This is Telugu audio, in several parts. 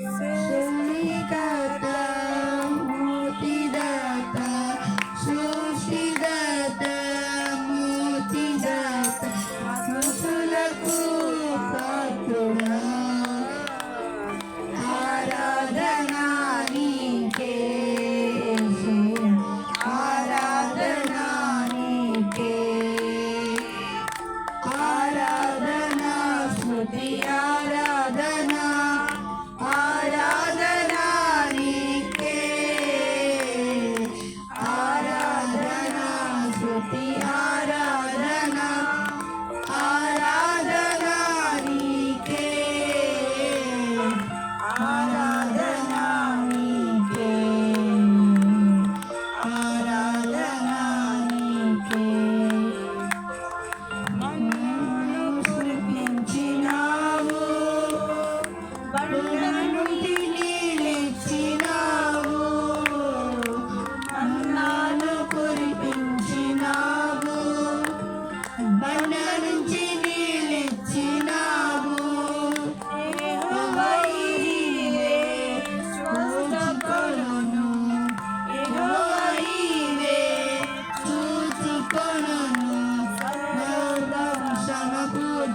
Say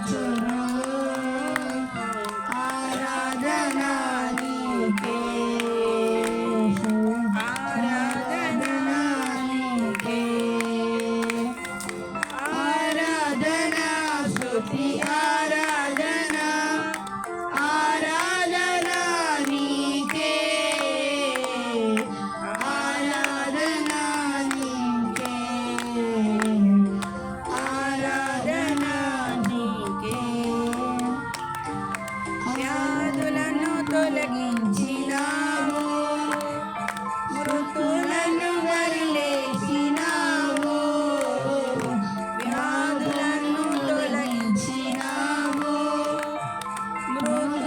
Raja తొలగించినావు మృతులను వదిలేసినావు. వ్యాధులను తొలగించినావు. మృతు